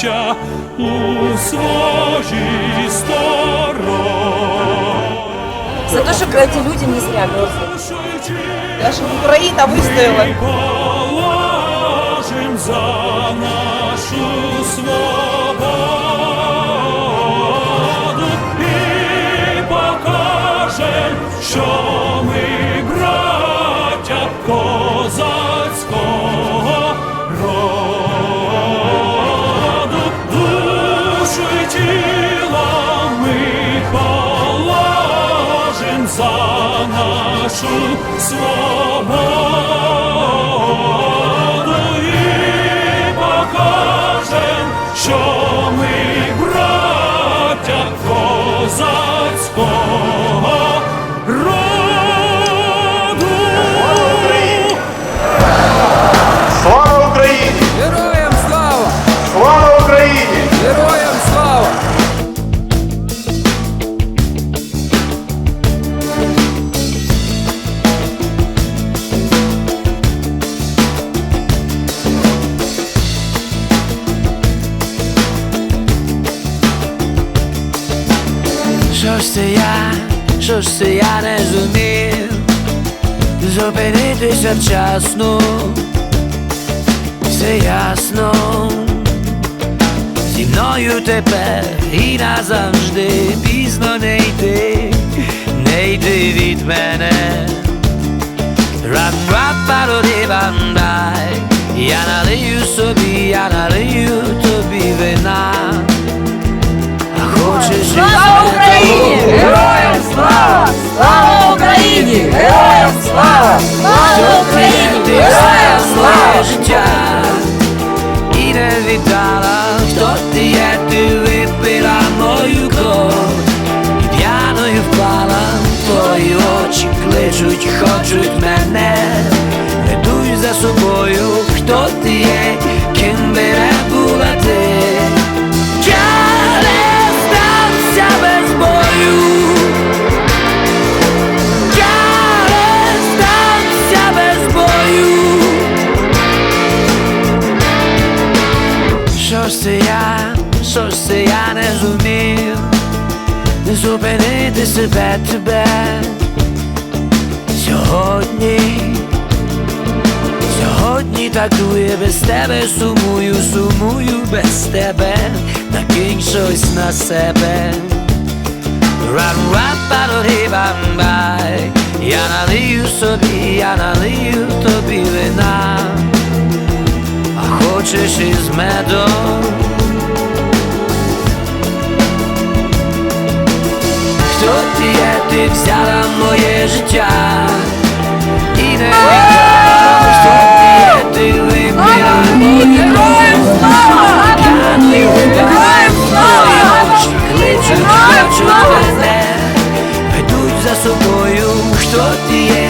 браття, у своїй стороні. За то, чтобы эти люди не зря мерзли. Наша Україна вистояла. Нашу свободу Що ж це я, що ж це я не зумів Зупинитися вчасно, все ясно. Зі мною тепер і назавжди пізно не йти, не йди від мене. Рап рап пароді бандай Я налию собі, я налию Україні! Героям слава! Слава Зупинити себе тебе. Сьогодні Сьогодні так дує без тебе, сумую, сумую без тебе, накинь щось на себе. рам рам пароді бамбай Я налию собі, я налию тобі вина, а хочеш із медом. Ти взяла моє життя. І не віддала, хто ти є, ти вибила мою кров. П'яний вбиває мої кличуть, кличуть мене, ведуть за собою, хто ти є,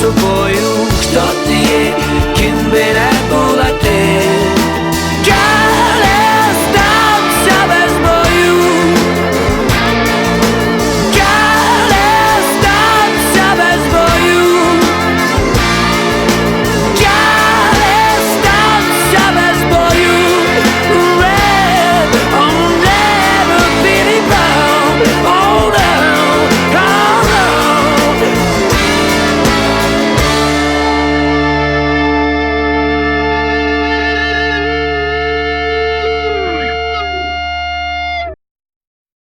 собою, хто ти є, ким би